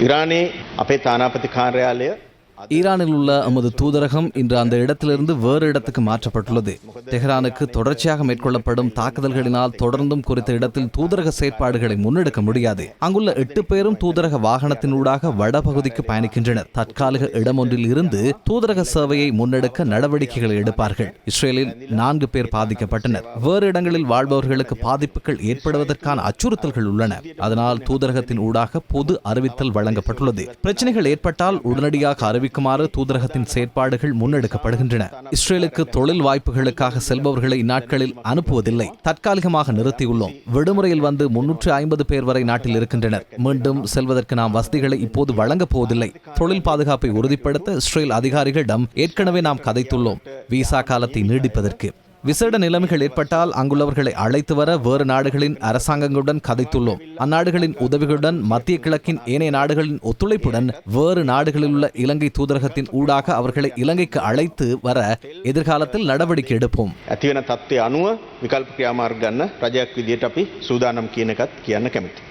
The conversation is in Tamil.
ඉරානයේ අපේ තානාපති කාර්යාලය ஈரானில் உள்ள நமது தூதரகம் இன்று அந்த இடத்திலிருந்து வேறு இடத்துக்கு மாற்றப்பட்டுள்ளது. தெஹ்ரானுக்கு தொடர்ச்சியாக மேற்கொள்ளப்படும் தாக்குதல்களினால் தொடர்ந்தும் குறித்த இடத்தில் தூதரக செயற்பாடுகளை முன்னெடுக்க முடியாது. அங்குள்ள எட்டு பேரும் தூதரக வாகனத்தினூடாக வடபகுதிக்கு பயணிக்கின்றனர். தற்காலிக இடம் ஒன்றில் இருந்து தூதரக சேவையை முன்னெடுக்க நடவடிக்கைகளை எடுப்பார்கள். இஸ்ரேலில் நான்கு பேர் பாதிக்கப்பட்டனர். வேறு இடங்களில் வாழ்பவர்களுக்கு பாதிப்புகள் ஏற்படுவதற்கான அச்சுறுத்தல்கள் உள்ளன. அதனால் தூதரகத்தின் ஊடாக பொது அறிவித்தல் வழங்கப்பட்டுள்ளது. பிரச்சனைகள் ஏற்பட்டால் உடனடியாக அறிவி அறிவிக்குமாறு தூதரகத்தின் செயற்பாடுகள் முன்னெடுக்கப்படுகின்றன. இஸ்ரேலுக்கு தொழில் வாய்ப்புகளுக்காக செல்பவர்களை இந்நாட்களில் அனுப்புவதில்லை. தற்காலிகமாக நிறுத்தியுள்ளோம். விடுமுறையில் வந்து முன்னூற்று ஐம்பது பேர் வரை நாட்டில் இருக்கின்றனர். மீண்டும் செல்வதற்கு நாம் வசதிகளை இப்போது வழங்கப் போவதில்லை. தொழில் பாதுகாப்பை உறுதிப்படுத்த இஸ்ரேல் அதிகாரிகளிடம் ஏற்கனவே நாம் கதைத்துள்ளோம். விசா காலத்தை நீடிப்பதற்கு. விசேட நிலைமைகள் ஏற்பட்டால் அங்குள்ளவர்களை அழைத்து வர வேறு நாடுகளின் அரசாங்கங்களுடன் கதைத்துள்ளோம் அந்நாடுகளின் உதவிகளுடன் மத்திய கிழக்கின் ஏனைய நாடுகளின் ஒத்துழைப்புடன் வேறு நாடுகளில் உள்ள இலங்கை தூதரகத்தின் ஊடாக அவர்களை இலங்கைக்கு அழைத்து வர எதிர்காலத்தில் நடவடிக்கை எடுப்போம் ඇතිවන තත්ත්වය අනුව විකල්ප ක්‍රියාමාර්ග ගන්න රජයක් විදියට අපි සූදානම් කියන එකත් කියන්න කැමති.